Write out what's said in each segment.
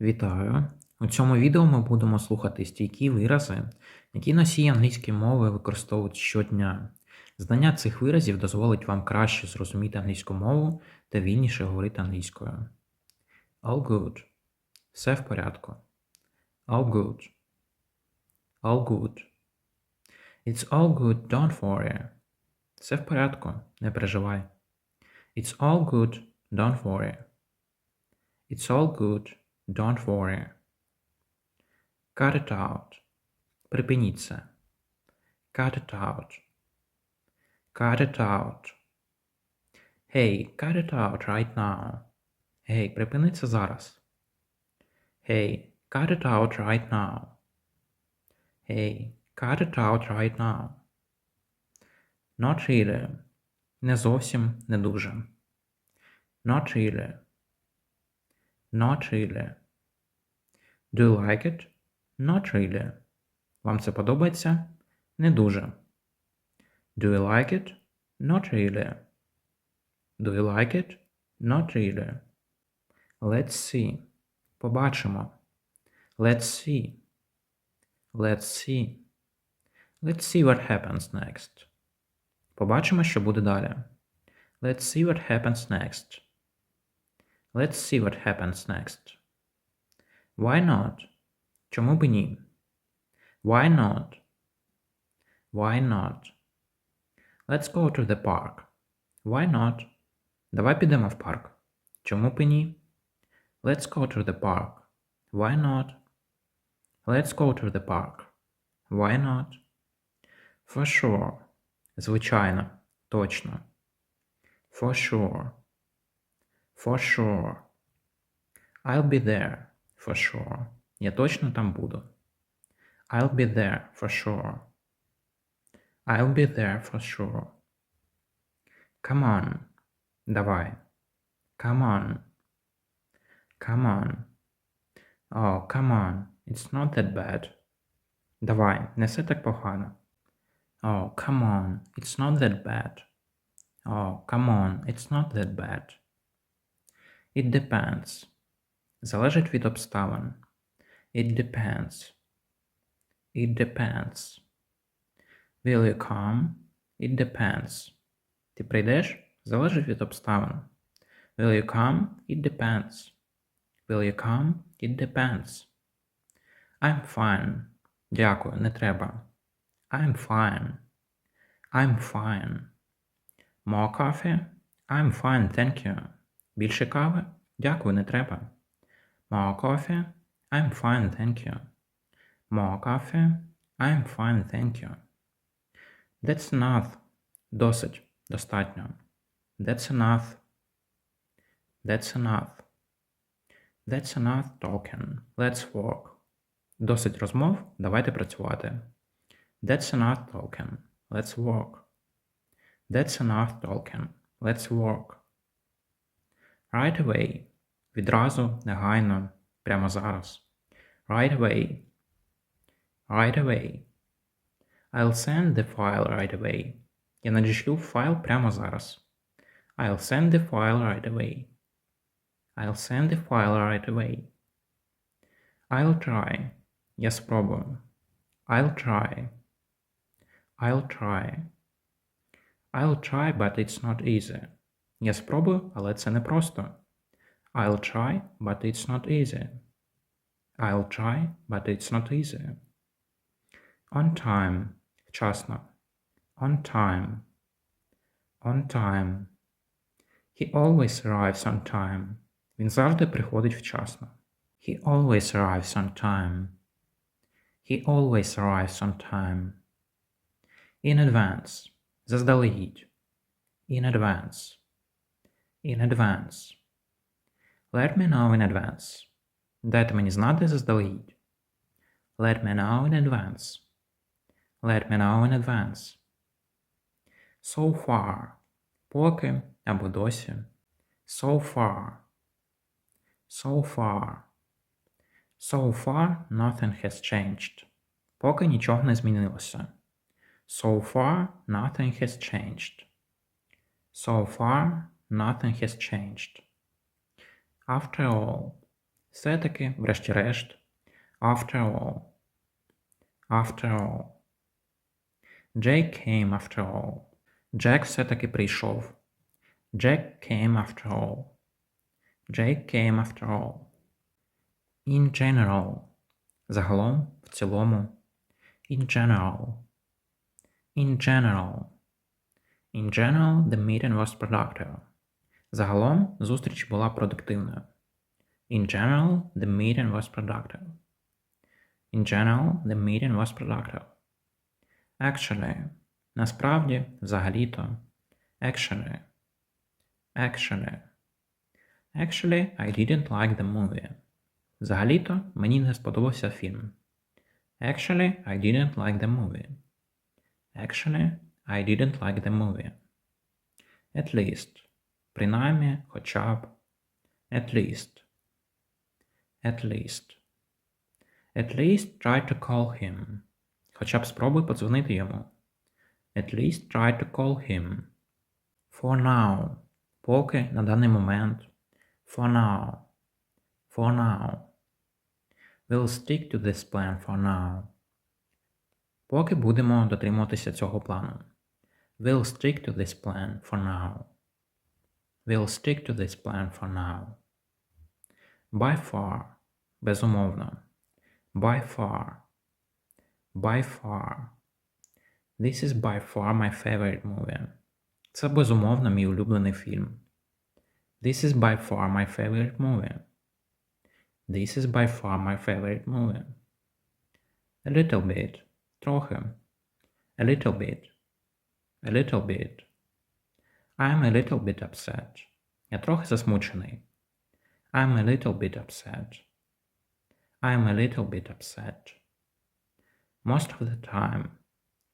Вітаю! У цьому відео ми будемо слухати стійкі вирази, які носії англійської мови використовують щодня. Знання цих виразів дозволить вам краще зрозуміти англійську мову та вільніше говорити англійською. All good. Все в порядку. All good. All good. It's all good, don't worry. Все в порядку, не переживай. It's all good, don't worry. It's all good, don't worry. Cut it out. Припиніть це. Cut it out. Cut it out. Hey, cut it out right now. Hey, припини це зараз. Hey, cut it out right now. Hey, cut it out right now. Not really. Не зовсім, не дуже. Not really. Not really. Do you like it? Not really. Вам це подобається? Не дуже. Do you like it? Not really. Do you like it? Not really. Let's see. Побачимо. Let's see. Let's see. Let's see what happens next. Побачимо, що буде далі. Let's see what happens next. Let's see what happens next. Why not? Чому б ні? Why not? Why not? Let's go to the park. Why not? Давай підемо в парк. Чому б і ні? Let's go to the park. Why not? Let's go to the park. Why not? For sure. Звичайно. Точно. For sure. For sure. I'll be there. For sure. Я точно там буду. I'll be there for sure. I'll be there for sure. Come on. Давай. Come on. Come on. Oh, come on. It's not that bad. Давай, не все так погано. Oh, come on. It's not that bad. Oh, come on. It's not that bad. It depends. Залежить від обставин. It depends. It depends. Will you come? It depends. Ти прийдеш? Залежить від обставин. Will you come? It depends. Will you come? It depends. I'm fine. Дякую, не треба. I'm fine. I'm fine. More coffee? I'm fine, thank you. Більше кави? Дякую, не треба. More coffee? I'm fine, thank you. More coffee? I'm fine, thank you. That's enough. Досить. Достатньо. That's enough. That's enough. That's enough talking. Let's work. Досить розмов. Давайте працювати. That's enough talking. Let's work. That's enough talking. Let's work. Right away. Відразу, негайно, прямо зараз. Right away. Right away. I'll send the file right away. Я надішлю файл прямо зараз. I'll send the file right away. I'll send the file right away. I'll try. Я спробую. I'll try. I'll try. I'll try, but it's not easy. Я спробую, але це не просто. I'll try, but it's not easy. I'll try, but it's not easy. On time. Вчасно. On time. On time. He always arrives on time. Він завжди приходить вчасно. He always arrives on time. He always arrives on time. In advance. Заздалегідь. In advance. In advance. Let me know in advance. Дайте мені знати заздалегідь. Let me know in advance. Let me know in advance. So far. Поки або досі. So far. So far. So far nothing has changed. Поки нічого не змінилося. So far nothing has changed. So far nothing has changed. After all. Все-таки, врешті-решт. After all. After all. Jake came after all. Джек все-таки прийшов. Jack came after all. Jake came after all. In general. Загалом, в цілому. In general. In general. In general, the meeting was productive. Загалом, зустріч була продуктивною. In general, the meeting was productive. In general, the meeting was productive. Actually, насправді, взагалі-то. Actually. Actually. Actually, I didn't like the movie. Взагалі-то мені не сподобався фільм. Actually, I didn't like the movie. Actually, I didn't like the movie. At least. Принаймні, хоча б. At least. At least. At least try to call him. Хоча б спробуй подзвонити йому. At least try to call him. For now. Поки на даний момент. For now. For now. We'll stick to this plan for now. Поки будемо дотримуватися цього плану. We'll stick to this plan for now. We'll stick to this plan for now. By far. Безумовно. By far. By far. This is by far my favorite movie. Це безумовно мій улюблений фільм. This is by far my favorite movie. This is by far my favorite movie. A little bit. Трохи. A little bit. A little bit. I'm a little bit upset. Я трохи засмучений. I'm a little bit upset. I'm a little bit upset. Most of the time.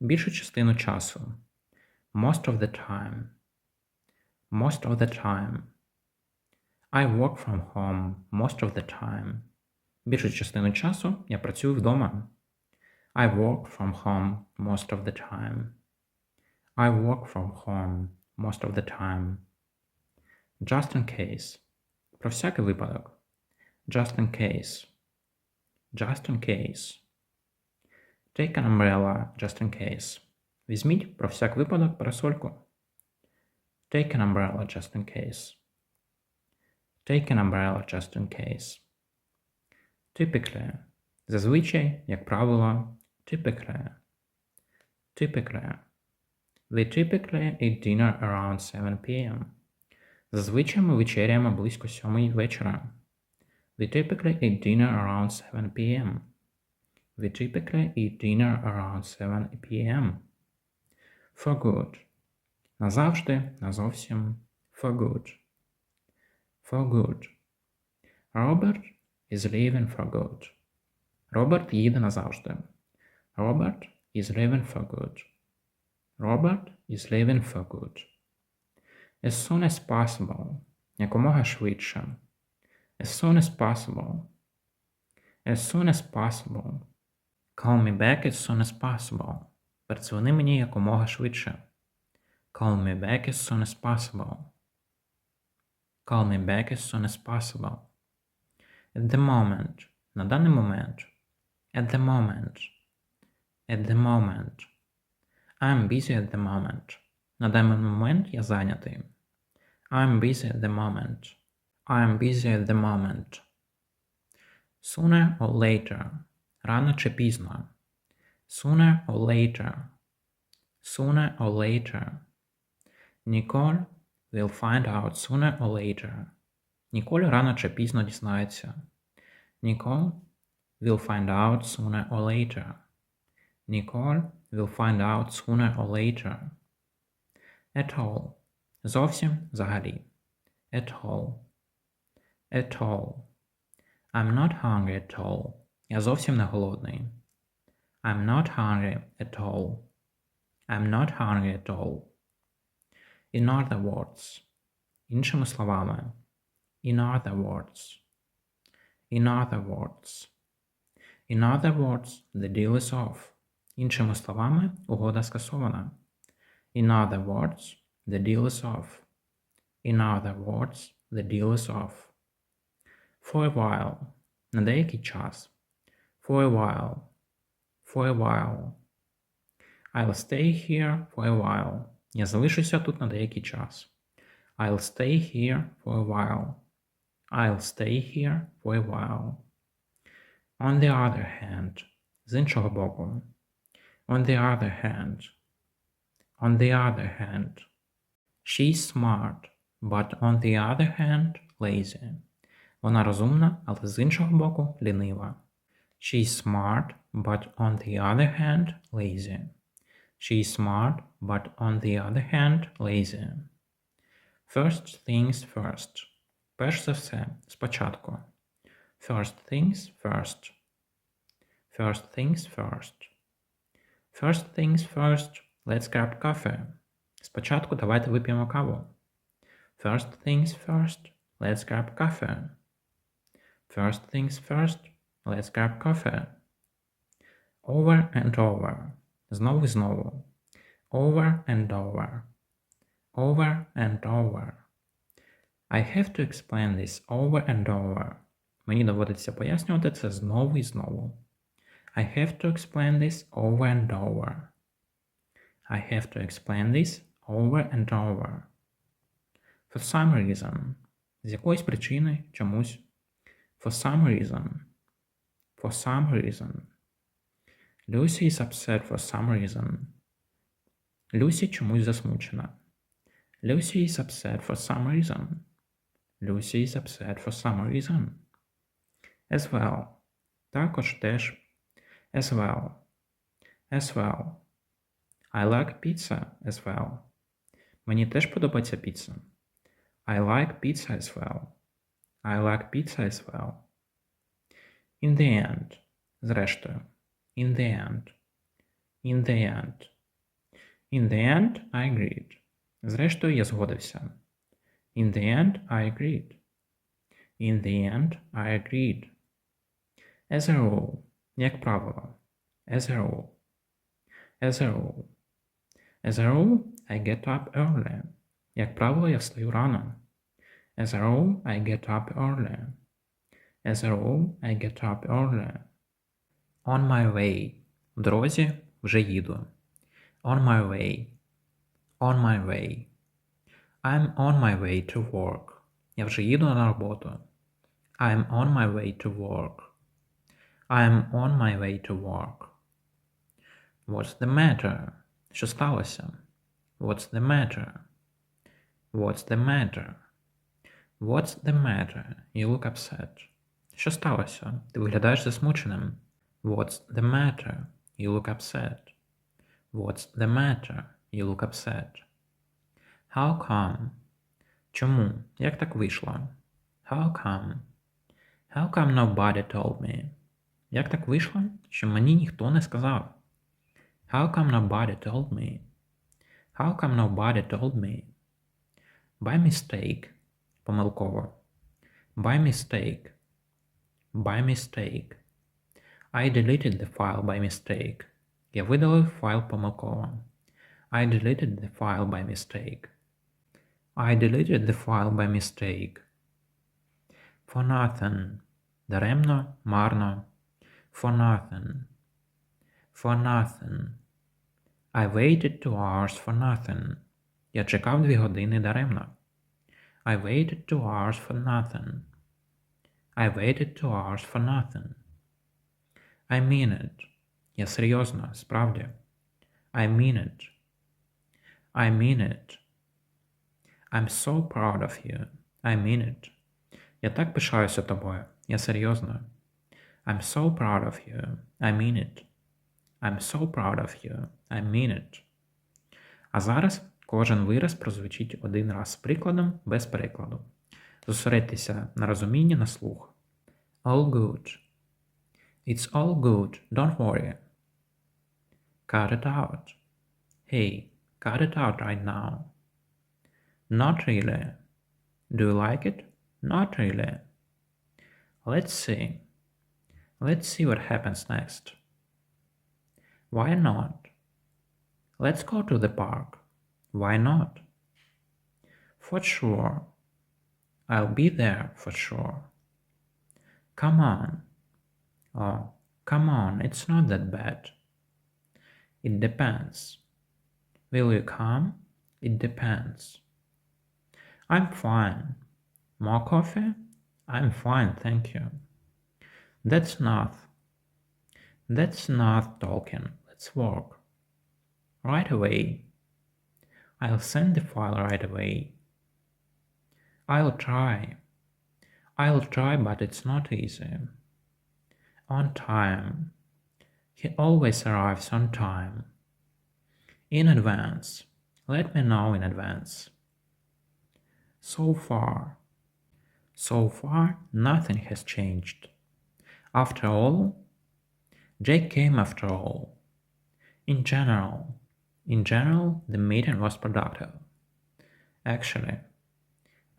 Більшу частину часу. Most of the time. Most of the time. I work from home most of the time. Більшу частину часу я працюю вдома. I work from home most of the time. I work from home most of the time. Just in case. Про всякий випадок. Just in case. Just in case. Take an umbrella just in case. Візьміть про всяк випадок парасольку. Take an umbrella just in case. Take an umbrella just in case. Typically. Зазвичай, як правило, typically. Typically. We typically eat dinner around 7 p.m. Зазвичай ми вечеряємо близько 7 вечора. We typically eat dinner around 7 p.m. We typically eat dinner around 7 p.m. For good. Назавжди, назовсім. For good. For good. Robert is leaving for good. Роберт їде назавжди. Robert is leaving for good. Robert is leaving for good. As soon as possible. Якомога швидше. As soon as possible. As soon as possible. Call me back as soon as possible. Передзвони мені якомога швидше. Call me back as soon as possible. Call me back as soon as possible. At the moment. На даний момент. At the moment. At the moment. I'm busy at the moment. На даний момент я зайнятий. I'm busy at the moment. I'm busy at the moment. Sooner or later. Рано чи пізно. Sooner or later. Sooner or later. Nicole will find out sooner or later. Ніколь рано чи пізно дізнається. Nicole will find out sooner or later. Nicole will find out sooner or later. At all. Зовсім взагалі. At all. At all. I'm not hungry at all. Я зовсім не голодний. I'm not hungry at all. I'm not hungry at all. In other words. Іншими словами. In other words. In other words. In other words, the deal is off. Іншими словами, угода скасована. In other words, the deal is off. In other words, the deal is off. For a while. На деякий час. For a while. For a while. I'll stay here for a while. Я залишуся тут на деякий час. I'll stay here for a while. I'll stay here for a while. On the other hand. З іншого боку. On the other hand. On the other hand. She's smart, but on the other hand lazy. Вона розумна, але з іншого боку лінива. She's smart, but on the other hand lazy. She's smart, but on the other hand lazy. First things first. Перш за все, спочатку. First things first. First things first. First things first. Let's grab coffee. Спочатку давайте вип'ємо каву. First things first. Let's grab coffee. First things first. Let's grab coffee. Over and over. Знову і знову. Over and over. Over and over. I have to explain this over and over. Мені доводиться пояснювати це знову і знову. I have to explain this over and over. I have to explain this over and over. For some reason. З якоїсь причини чомусь. For some reason. For some reason. Lucy is upset for some reason. Люсі чомусь засмучена. Lucy is upset for some reason. Lucy is upset for some reason. As well. Також теж. As well. As well. I like pizza as well. Мені теж подобається піца. I like pizza as well. I like pizza as well. In the end. Зрештою. In the end. In the end. In the end, I agreed. Зрештою, я згодився. In the end, I agreed. In the end, I agreed. As a rule. Як правило. As a rule. As a rule. As a rule, I get up early. Як правило, я встаю рано. As a rule, I get up early. As a rule, I get up early. On my way. В дорозі вже їду. On my way. On my way. I'm on my way to work. Я вже їду на роботу. I'm on my way to work. I'm on my way to work. What's the matter? Що сталося? What's the matter? What's the matter? What's the matter? You look upset. Що сталося? Ти виглядаєш засмученим. What's the matter? You look upset. What's the matter? You look upset. How come? Чому? Як так вийшло? How come? How come nobody told me? Як так вийшло, що мені ніхто не сказав? How come nobody told me? How come nobody told me? By mistake. Помилково. By mistake. By mistake. I deleted the file by mistake. Я видалив файл помилково. I deleted the file by mistake. I deleted the file by mistake. For nothing. Даремно, марно. For nothing. For nothing. I waited two hours for nothing. Я чекав дві години даремно. I waited two hours for nothing. I waited two hours for nothing. I mean it. Я серйозно, справді. I mean it. I mean it. I'm so proud of you. I mean it. Я так пишаюся тобою. Я серйозно. I'm so proud of you. I mean it. I'm so proud of you. I mean it. А зараз кожен вираз прозвучить один раз з прикладом без перекладу. Зосередьтеся на розумінні на слух. All good. It's all good. Don't worry. Cut it out. Hey, cut it out right now. Not really. Do you like it? Not really. Let's see. Let's see what happens next. Why not? Let's go to the park. Why not? For sure. I'll be there for sure. Come on. Oh, come on, it's not that bad. It depends. Will you come? It depends. I'm fine. More coffee? I'm fine, thank you. That's not. That's not talking. Let's work. Right away. I'll send the file right away. I'll try. I'll try, but it's not easy. On time. He always arrives on time. In advance. Let me know in advance. So far. So far, nothing has changed. After all, Jake came after all. In general, in general, the meeting was productive. Actually,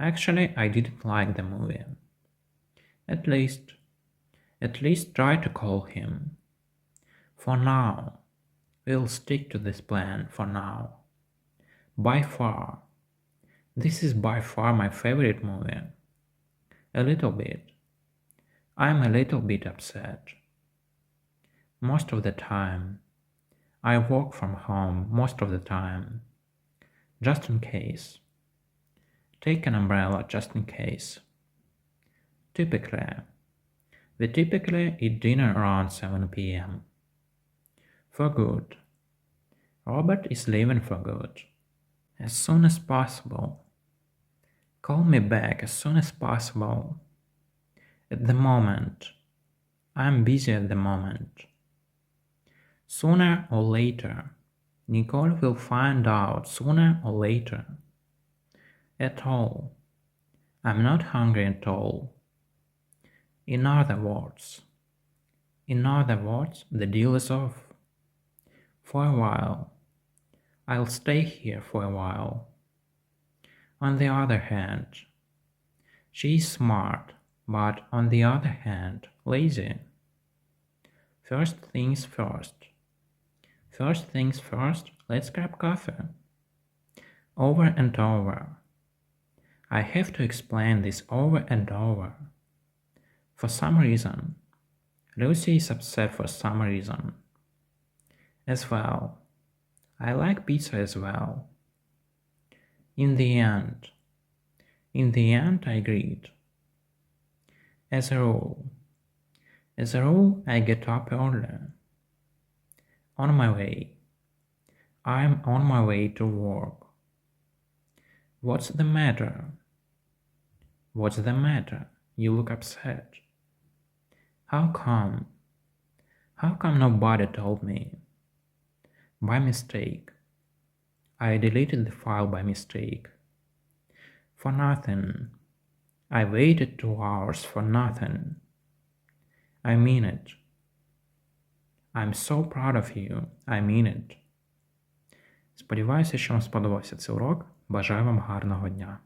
actually, I didn't like the movie. At least, at least try to call him. For now, we'll stick to this plan for now. By far, this is by far my favorite movie. A little bit. I'm a little bit upset. Most of the time, I work from home most of the time. Just in case. Take an umbrella just in case. Typically, we typically eat dinner around 7 pm. For good. Robert is leaving for good. As soon as possible. Call me back as soon as possible. At the moment. I'm busy at the moment. Sooner or later. Nicole will find out sooner or later. At all. I'm not hungry at all. In other words, in other words, the deal is off. For a while. I'll stay here for a while. On the other hand, she's smart, but on the other hand, lazy. First things first. First things first, let's grab coffee. Over and over. I have to explain this over and over. For some reason, Lucy is upset for some reason. As well, I like pizza as well. In the end, in the end, I agreed. As a rule, as a rule, I get up early. On my way. I'm on my way to work. What's the matter? What's the matter? You look upset. How come? How come nobody told me? By mistake. I deleted the file by mistake. For nothing. I waited two hours for nothing. I mean it. I'm so proud of you. I mean it. Сподіваюся, що вам сподобався цей урок. Бажаю вам гарного дня.